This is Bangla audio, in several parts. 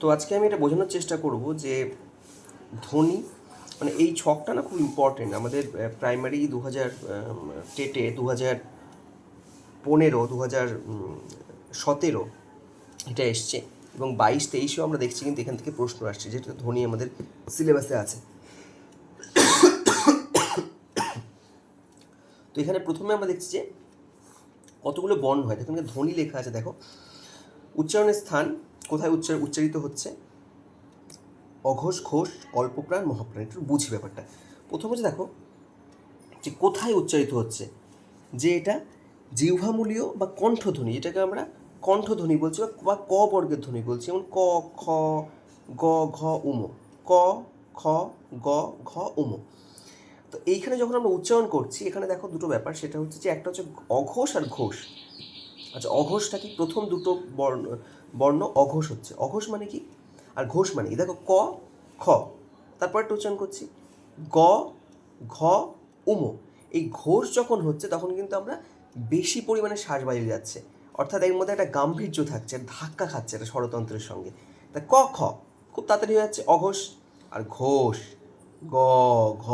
তো আজকে আমি এটা বোঝানোর চেষ্টা করব যে ধ্বনি মানে এই ছকটা না খুব ইম্পর্টেন্ট আমাদের প্রাইমারি দু হাজার টেটে দু হাজার পনেরো দু হাজার সতেরো এটা এসছে এবং বাইশ, তেইশেও আমরা দেখছি কিন্তু এখান থেকে প্রশ্ন আসছে যেটা ধ্বনি আমাদের সিলেবাসে আছে। তো এখানে প্রথমে আমরা দেখছি যে কতগুলো বর্ণ হয়। এখানে ধ্বনি লেখা আছে, দেখো, উচ্চারণের স্থান কোথায় উচ্চার, উচ্চারিত হচ্ছে? অঘোষ, ঘোষ অল্পপ্রাণ মহাপ্রাণ, একটু বুঝি ব্যাপারটা। প্রথম হচ্ছে দেখো, যে কোথায় উচ্চারিত হচ্ছে? যে এটা জিহ্বামূলীয় বা কণ্ঠধ্বনি যেটাকে আমরা কণ্ঠধ্বনি বলছি বা- বা ক বর্গের ধ্বনি বলছি। যেমন ক, খ, গ, ঘ, উম, ক, খ, গ, ঘ, উম। তো এইখানে যখন আমরা উচ্চারণ করছি, এখানে দেখো দুটো ব্যাপার। সেটা হচ্ছে যে একটা হচ্ছে অঘোষ আর ঘোষ। আচ্ছা অঘোষটা কি প্রথম দুটো বর্ণ বর্ণ অঘোষ হচ্ছে। অঘোষ মানে কি? আর ঘোষ মানে কি? দেখো ক, খ। তারপর উচ্চারণ করছি। গ, ঘ, উম। এই ঘোষ যখন হচ্ছে, তখন কিন্তু আমরা বেশি পরিমাণে শ্বাস বাইরে যাচ্ছে। অর্থাৎ এর মধ্যে একটা গাম্ভীর্য থাকছে ধাক্কা খাচ্ছে একটা স্বরতন্ত্রের সঙ্গে। তা ক, খ। খুব তাড়াতাড়ি হয়ে যাচ্ছে অঘোষ আর ঘোষ। গ, ঘ,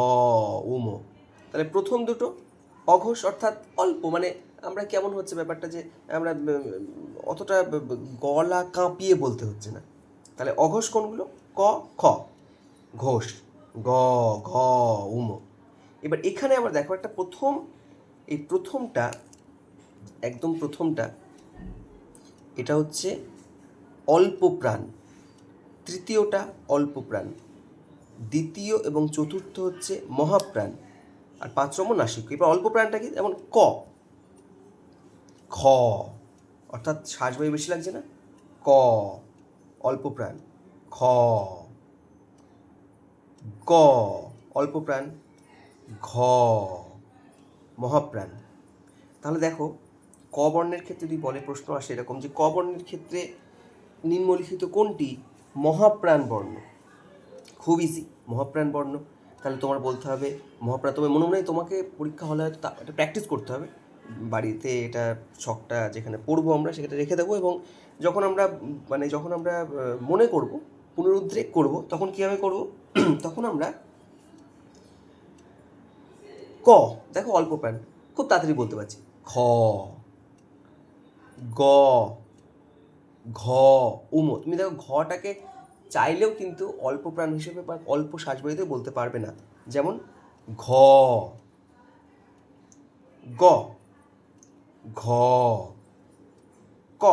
উম। তাহলে প্রথম দুটো অঘোষ অর্থাৎ অল্প মানে আমরা কেমন হচ্ছে ব্যাপারটা যে আমরা অতটা গলা কাঁপিয়ে বলতে হচ্ছে না। তাহলে অঘোষ কোনগুলো? ক, খ। ঘোষ। গ, ঘ, উম। এবার এখানে আমরা দেখো একটা প্রথম, এই প্রথমটা, একদম প্রথমটা, এটা হচ্ছে অল্প প্রাণ। তৃতীয়টা অল্প প্রাণ। দ্বিতীয় এবং চতুর্থ হচ্ছে মহাপ্রাণ। আর পাঁচ নম্বর নাসিক। এবার অল্প প্রাণটা কি? যেমন ক। খ, অর্থাৎ শ্বাসবায়ু বেশি লাগছে না? ক, অল্প প্রাণ। খ, গ, অল্প প্রাণ। ঘ, মহাপ্রাণ। তাহলে দেখো, ক বর্ণের ক্ষেত্রে যদি বলে প্রশ্ন আসে এরকম যে ক বর্ণের ক্ষেত্রে নিম্নলিখিত কোনটি? মহাপ্রাণ বর্ণ। খুব ইজি মহাপ্রাণ বর্ণ। তাহলে তোমার বলতে হবে, মহাপ্রাণ, তবে মনে মনে তোমাকে পরীক্ষা হলে হয়তো এটা প্র্যাকটিস করতে হবে। বাড়িতে এটা ছকটা যেখানে পড়ব আমরা সেখানে রেখে দেবো এবং যখন আমরা মানে যখন আমরা মনে করব, পুনরুদ্রেক করব, তখন কীভাবে করব? তখন আমরা ক, দেখো অল্প প্রাণ খুব তাড়াতাড়ি বলতে পারছি। খ, গ, ঘ উম তুমি দেখো ঘটাকে চাইলেও কিন্তু অল্প প্রাণ হিসেবে বা অল্প শ্বাসবায়ুতে বলতে পারবে না। যেমন ঘ, গ ঘ। ক।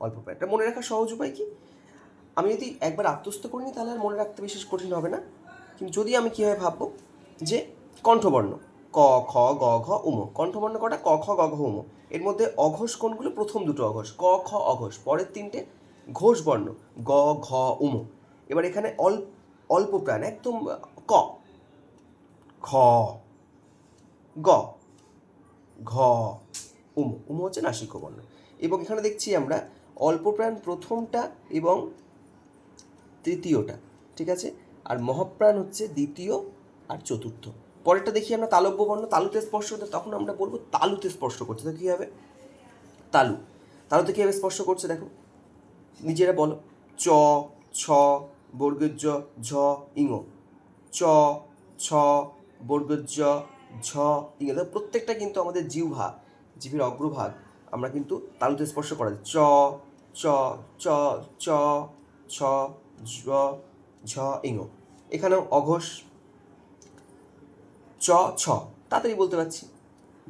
অল্প এটা মনে রাখার সহজ উপায় কি? আমি যদি একবার আত্মস্থ করি নিই, তাহলে আর মনে রাখতে বিশেষ কঠিন হবে না। কিন্তু যদি আমি কীভাবে ভাববো? যে কণ্ঠবর্ণ। ক, খ, গ, ঘ, উম। কণ্ঠবর্ণ কটা? ক, খ, গ, ঘ, উম। এর মধ্যে অঘোষ কোনগুলো প্রথম দুটো অঘোষ। ক, খ, অঘোষ। পরের তিনটে ঘোষ বর্ণ। গ, ঘ, উম। এবার এখানে অল্প অল্প প্রাণ, একদম, ক। খ। গ। ঘ, উম উম হচ্ছে নাসিক বর্ণ। এবং এখানে দেখছি আমরা অল্প প্রাণ প্রথমটা এবং তৃতীয়টা, ঠিক আছে? আর মহাপ্রাণ হচ্ছে দ্বিতীয় আর চতুর্থ। পরেরটা দেখি আমরা তালব্য বর্ণ, তালুতে স্পর্শ হতে তখন আমরা বলব তালুতে স্পর্শ করছে। তো কী হবে? তালু। তালুতে কীভাবে স্পর্শ করছে? দেখো। নিজেরা বলো। চ, ছ বর্গের জ ঝ, ইঙ। চ, ছ বর্গের জ ঝ দেখো প্রত্যেকটা কিন্তু আমাদের জিহ্বা জিভের অগ্রভাগ আমরা কিন্তু তালুতে স্পর্শ করা। চ চ চ চ, ছ, ঝ ঝ, ইঙ। এখানেও অঘোষ, চ, ছ। তাড়াতাড়ি বলতে পারছি।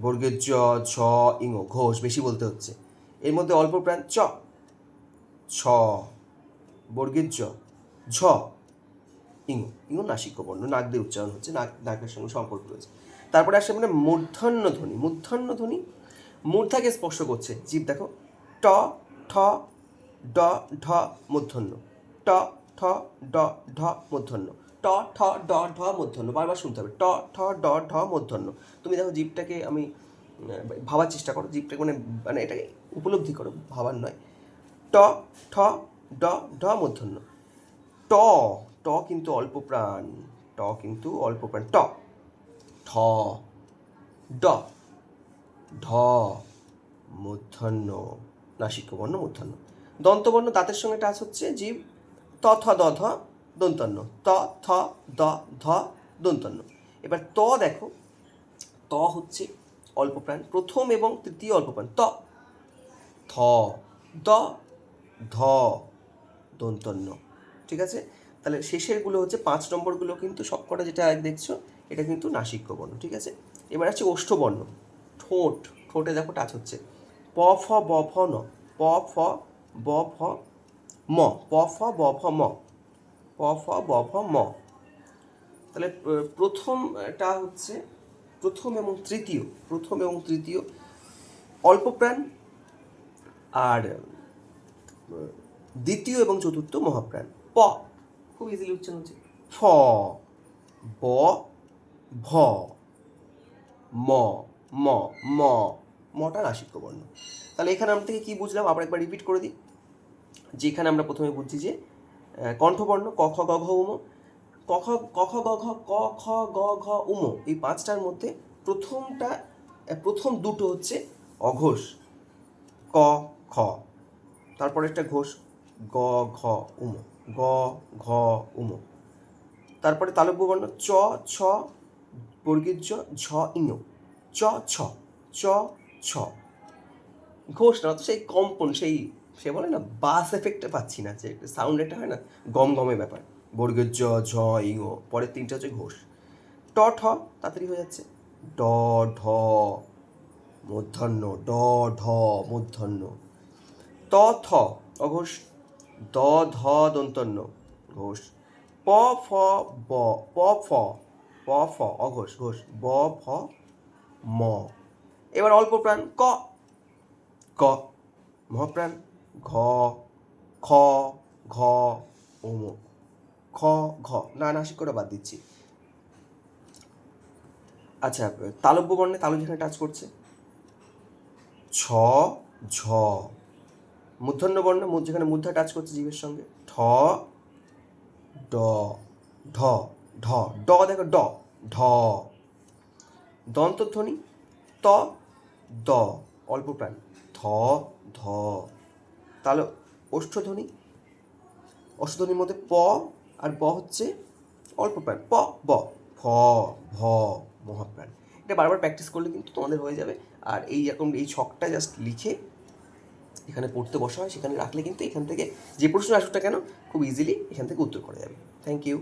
বর্গের জ, ঝ, ইঙ, ঘোষ বেশি বলতে হচ্ছে। এর মধ্যে অল্প প্রাণ, চ, ছ। বর্গের জ, ঝ, ইঙ। ইঙ নাসিক বর্ণ নাক দিয়ে উচ্চারণ হচ্ছে, নাক, নাকের সঙ্গে সম্পর্ক রয়েছে। তারপরে আসে মানে মূর্ধন্য ধ্বনি মূর্ধন্য ধ্বনি। মূর্ধাকে স্পর্শ করছে, জীব দেখো। ট, ঠ, ড, ঢ, মূর্ধন্য। ট, ঠ, ড, ঢ, মূর্ধন্য। ট, ঠ, ড, ঢ, মূর্ধন্য। বারবার শুনতে হবে। ট, ঠ, ড, ঢ, মূর্ধন্য। তুমি দেখো জীবটাকে আমি ভাবার চেষ্টা করো। জীবটাকে মানে মানে এটাকে উপলব্ধি করো, ভাবার নয়। ট, ঠ, ড, ঢ, মূর্ধন্য। ট ট কিন্তু অল্প প্রাণ। ট কিন্তু অল্প প্রাণ। ট ঠ ড। ঢ মূর্ধন্য নাসিক বর্ণ মূর্ধন্য। দন্তবর্ণ দাঁতের সঙ্গে টাচ হচ্ছে জীব। ত, থ, দ, ধ, দন্তন্য। ত, থ, দ, ধ, দন্তন্য। এবার ত দেখো। ত হচ্ছে অল্প প্রাণ প্রথম এবং তৃতীয় অল্প প্রাণ ত। থ, দ, ধ, দন্তন্য। ঠিক আছে? তাহলে শেষেরগুলো হচ্ছে পাঁচ নম্বরগুলো কিন্তু সবকটা যেটা দেখছ এটা কিন্তু নাসিক্য বর্ণ ঠিক আছে? এবার আছে ওষ্ঠবর্ণ, ঠোঁট, ঠোঁটে দেখো টাচ হচ্ছে। প, ফ, ব, ফ, ন, প, ফ, ব, ফ, ম, প, ফ, ব, ফ, ম, প, ফ, ব, ফ, ম। তাহলে প্রথমটা হচ্ছে, প্রথম এবং তৃতীয়, প্রথম এবং তৃতীয় অল্প প্রাণ আর দ্বিতীয় এবং চতুর্থ মহাপ্রাণ। প, খুব ইজিলি উচ্চারণ হচ্ছে। ফ, ব ভ, ম ম ম মটা নাসিক্য বর্ণ তাহলে এখানে আমরা থেকে কী বুঝলাম? আবার একবার রিপিট করে দিই। যেখানে আমরা প্রথমে বুঝছি যে কণ্ঠবর্ণ, ক, খ, গ, ঘ, উম, ক, খ ক, খ, গ, ঘ, ক, খ, গ, ঘ, উম, এই পাঁচটার মধ্যে প্রথমটা প্রথম দুটো হচ্ছে অঘোষ, ক, খ। তারপরে একটা ঘোষ, গ, ঘ, উম, গ, ঘ, উম। তারপরে তালব্য বর্ণ চ, ছ বর্গীর জ ঝ ইং চ, ছ। চ, ছ। ঘোষ না তো সেই কম্পন, সেই, সে বলে না, বাস এফেক্টটা পাচ্ছি না, যে সাউন্ড একটা হয় না গম গমে ব্যাপার। বর্গের জ ঝ ইং পরের তিনটা হচ্ছে ঘোষ। ট, ঠ, তাড়াতাড়ি হয়ে যাচ্ছে। ড, ঢ মূর্ধন্য ড, ঢ মূর্ধন্য ত, থ, অঘোষ। দ, ধ, দন্তন্য, ঘোষ। প, ফ, ব, প, ফ। প ফ অঘোষ ঘোষ ব ফ ম। এবার অল্প প্রাণ ক। ক। মহাপ্রাণ ঘ খ ঘ ওম খ ঘ। না নাসিক করে বাদ দিচ্ছি। আচ্ছা তালব্য বর্ণে তালু যেখানে টাচ করছে? ছ ঝ। মূর্ধন্য বর্ণ যেখানে মূর্ধা টাচ করছে জীবের সঙ্গে? ঠ ড। ঢ। ঢ, ড দেখো, ড। ঢ। দন্তধ্বনি, ত, দ। অল্প প্রাণ। থ ধ। তাহলে ওষ্ঠধ্বনি অষ্টধ্বনির মধ্যে প আর ব হচ্ছে অল্প প্রাণ। প, ব ফ ভ মহাপ্রাণ এটা বারবার প্র্যাকটিস করলে কিন্তু তোমাদের হয়ে যাবে। আর এই রকম এই ছকটা জাস্ট লিখে এখানে পড়তে বসা হয়। সেখানে রাখলে কিন্তু এখান থেকে যে প্রশ্ন আসুক কেন, খুব ইজিলি এখান থেকে উত্তর করা যাবে। Thank you